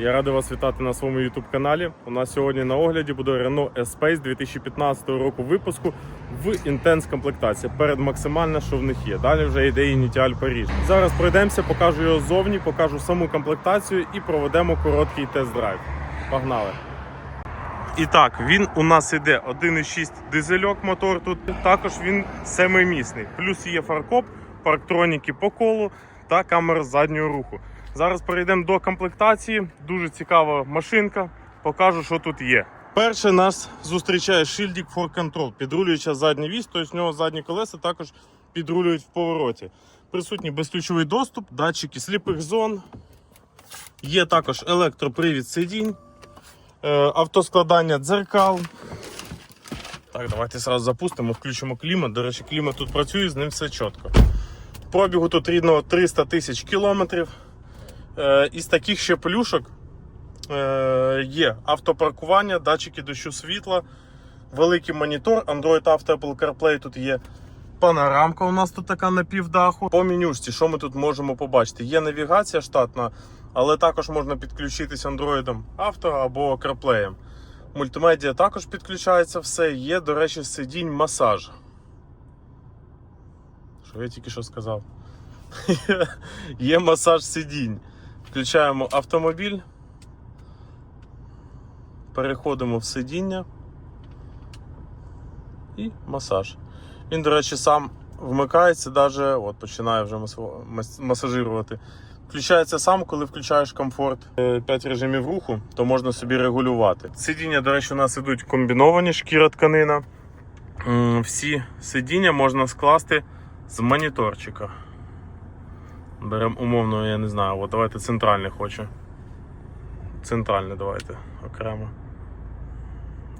Я радий вас вітати на своєму YouTube каналі. У нас сьогодні на огляді буде Renault S-Space 2015 року випуску в Intense комплектації. Перед максимальна, що в них є. Далі вже йде Initial Паріж. Зараз пройдемося, покажу його ззовні, покажу саму комплектацію і проведемо короткий тест-драйв. Погнали! І так, він у нас іде 1,6 дизельок мотор тут. Також він семимісний. Плюс є фаркоп, парктроніки по колу та камера заднього руху. Зараз перейдемо до комплектації. Дуже цікава машинка. Покажу, що тут є. Перше нас зустрічає шильдик for Control, підрулююча задня вісь, тобто в нього задні колеса також підрулюють в повороті. Присутній безключовий доступ, датчики сліпих зон. Є також електропривід сидінь, е, автоскладання дзеркал. Так, давайте зразу запустимо, включимо клімат. До речі, клімат тут працює, з ним все чітко. Пробігу тут рідного 300 тисяч кілометрів. Е, із таких ще плюшок е, є автопаркування, датчики дощу світла, великий монітор, Android Auto, Apple CarPlay тут є. Панорамка у нас тут така на півдаху. По менюшці, що ми тут можемо побачити? Є навігація штатна, але також можна підключитись Android Auto або CarPlay. Мультимедіа також підключається все. Є, до речі, сидінь масаж. Що я тільки що сказав? Є масаж сидінь. Включаємо автомобіль. Переходимо в сидіння і масаж. Він, до речі, сам вмикається, даже, от починає вже мас- мас- масажирувати. Включається сам, коли включаєш комфорт 5 режимів руху, то можна собі регулювати. Сидіння, до речі, у нас ідуть комбіновані шкіра тканина. Всі сидіння можна скласти з моніторчика. Беремо умовно, я не знаю, от давайте центральне хочу. Центральне давайте окремо.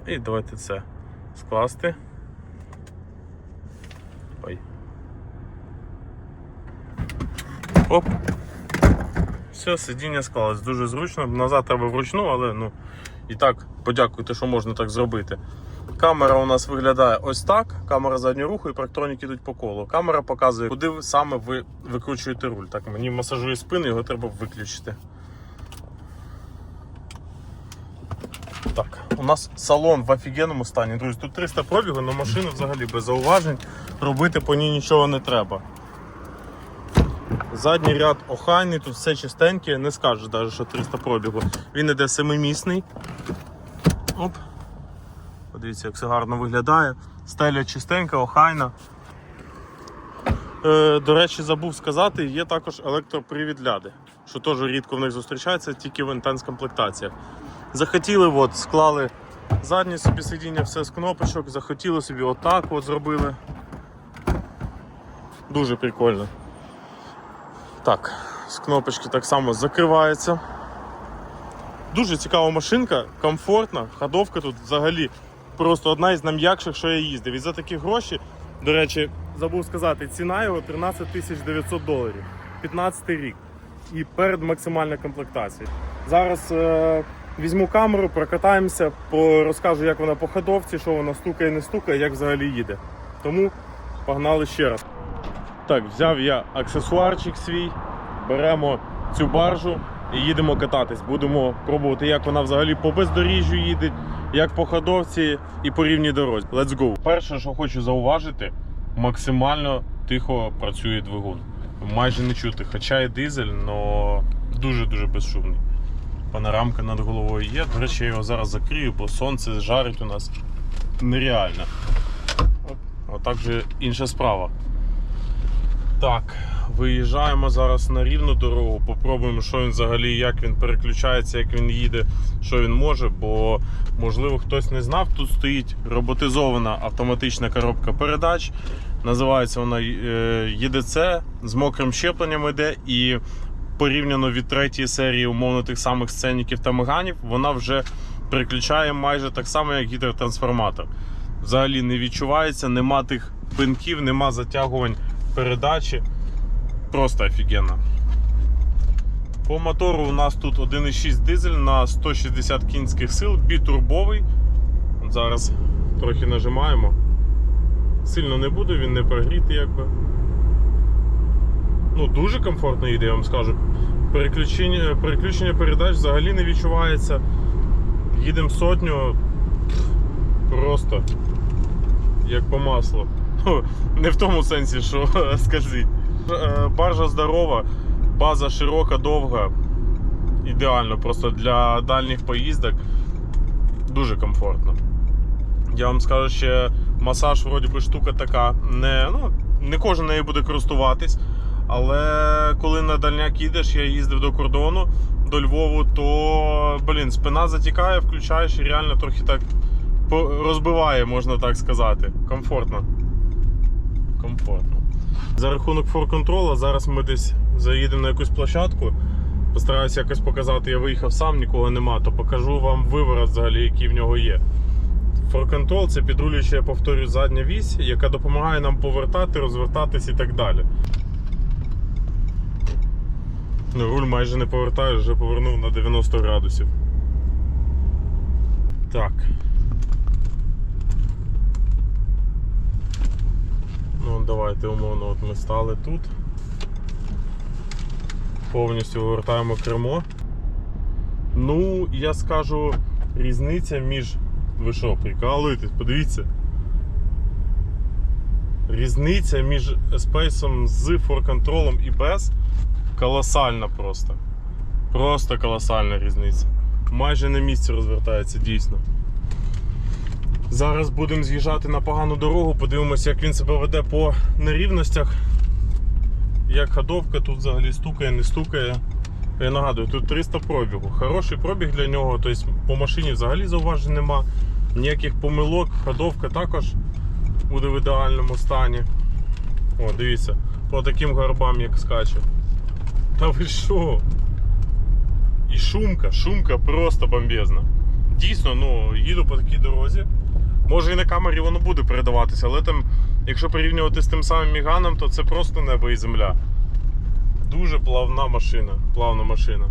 І давайте це скласти. Ой. Оп. Все, сидіння склалось дуже зручно. Назад треба вручну, але ну і так, подякуйте, що можна так зробити. Камера у нас виглядає ось так. Камера заднього руху і парктроніки йдуть по колу. Камера показує, куди саме ви викручуєте руль. Так, мені масажує спину, його треба виключити. Так, у нас салон в офігенному стані. Друзі, тут 300 пробігу, але машина взагалі без зауважень. Робити по ній нічого не треба. Задній ряд охайний, тут все чистеньке, не скажеш навіть, що 300 пробігу. Він іде семимісний. Оп. Подивіться, як все гарно виглядає. Стеля чистенька, охайна. Е, до речі, забув сказати, є також електропривід ляди, що теж рідко в них зустрічається, тільки в інтенс комплектаціях. Захотіли, от, склали заднє собі сидіння, все з кнопочок, захотіли собі отак от зробили. Дуже прикольно. Так, з кнопочки так само закривається. Дуже цікава машинка, комфортна, ходовка тут взагалі просто одна із найм'якших, що я їздив. І за такі гроші, до речі, забув сказати, ціна його 13 тисяч 900 доларів. 15 рік. І перед максимальною комплектацією. Зараз е, візьму камеру, прокатаємося, розкажу, як вона по ходовці, що вона стукає, не стукає, як взагалі їде. Тому погнали ще раз. Так, взяв я аксесуарчик свій, беремо цю баржу і їдемо кататись. Будемо пробувати, як вона взагалі по бездоріжжю їде, як по ходовці і по рівній дорозі. Let's go. Перше, що хочу зауважити, максимально тихо працює двигун. Майже не чути, хоча і дизель, але дуже-дуже безшумний. Панорамка над головою є. До речі, я його зараз закрию, бо сонце жарить у нас нереально. Отак же інша справа. Так, виїжджаємо зараз на рівну дорогу, попробуємо, що він взагалі, як він переключається, як він їде, що він може, бо можливо хтось не знав, тут стоїть роботизована автоматична коробка передач. Називається вона е, ЄДЦ з мокрим щепленням іде і порівняно від третьої серії умовно тих самих сценіків та меганів, вона вже переключає майже так само, як гідротрансформатор. Взагалі не відчувається, нема тих пинків, нема затягувань передачі. Просто офігенно. По мотору у нас тут 1,6 дизель на 160 кінських сил, бітурбовий. Зараз трохи нажимаємо. Сильно не буде, він не прогрітий якби. Ну, дуже комфортно їде, я вам скажу. Переключення, переключення передач взагалі не відчувається. Їдемо сотню просто як по маслу. Ну, Не в тому сенсі, що скажіть. Е, Баржа здорова, база широка, довга. Ідеально просто для дальніх поїздок. Дуже комфортно. Я вам скажу, ще масаж, вроді би, штука така. Не, ну, не кожен нею буде користуватись. Але коли на дальняк їдеш, я їздив до кордону, до Львову, то блін, спина затікає, включаєш і реально трохи так розбиває, можна так сказати. Комфортно. Комфортно. За рахунок форконтрола, зараз ми десь заїдемо на якусь площадку. Постараюся якось показати, я виїхав сам, нікого нема, то покажу вам виворот взагалі, який в нього є. Форконтрол це підрулююча, я повторюю, задня вісь, яка допомагає нам повертати, розвертатись і так далі. Ну, руль майже не повертаю, вже повернув на 90 градусів. Так. Ну, давайте умовно, от ми стали тут. Повністю вивертаємо кермо. Ну, я скажу, різниця між. Ви що, прикалуєтесь? Подивіться. Різниця між Space з форконтролом і без колосальна просто. Просто колосальна різниця. Майже на місці розвертається дійсно. Зараз будемо з'їжджати на погану дорогу, подивимося, як він себе веде по нерівностях. Як ходовка тут взагалі стукає, не стукає. Я нагадую, тут 300 пробігу. Хороший пробіг для нього, тобто по машині взагалі зауважень нема. Ніяких помилок, ходовка також буде в ідеальному стані. О, дивіться, по таким горбам як скаче. Та ви що? І шумка, шумка просто бомбезна. Дійсно, ну, їду по такій дорозі. Може і на камері воно буде передаватися, але там, якщо порівнювати з тим самим Міганом, то це просто небо і земля. Дуже плавна машина. Плавна машина.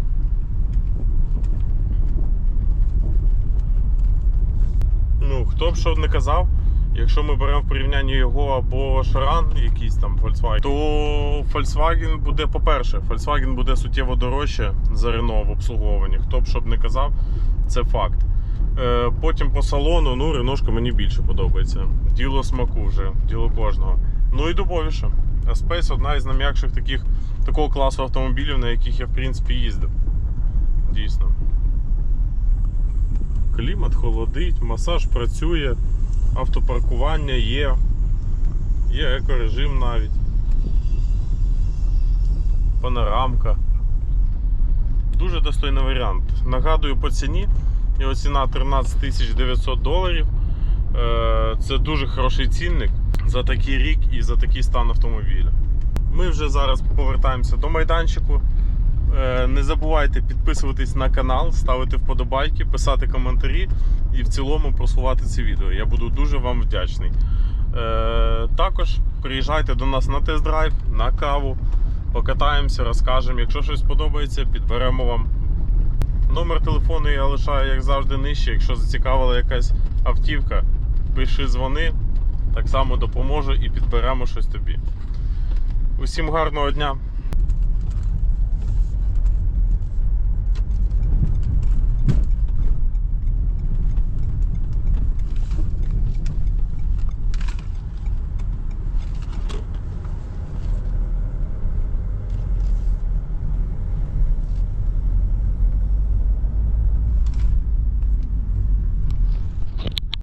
Ну, хто б що не казав, якщо ми беремо в порівнянні його або Шаран, якийсь там Volkswagen, то Volkswagen буде, по-перше, Volkswagen буде суттєво дорожче за Renault в обслуговуванні. Хто б що не казав, це факт. Е, Потім по салону, ну, Реношка мені більше подобається. Діло смаку вже, діло кожного. Ну і дубовіше. Space одна із нам'якших таких такого класу автомобілів, на яких я в принципі їздив. Дійсно. Клімат холодить, масаж працює, автопаркування є, є екорежим навіть. Панорамка. Дуже достойний варіант. Нагадую по ціні. Його ціна 13 900 доларів. Е, Це дуже хороший цінник за такий рік і за такий стан автомобіля. Ми вже зараз повертаємося до майданчику. Е, Не забувайте підписуватись на канал, ставити вподобайки, писати коментарі і в цілому просувати це відео. Я буду дуже вам вдячний. Е, Також приїжджайте до нас на тест-драйв, на каву, покатаємося, розкажемо. Якщо щось подобається, підберемо вам. Номер телефону я лишаю, як завжди, нижче. Якщо зацікавила якась автівка, пиши дзвони, так само допоможу і підберемо щось тобі. Усім гарного дня!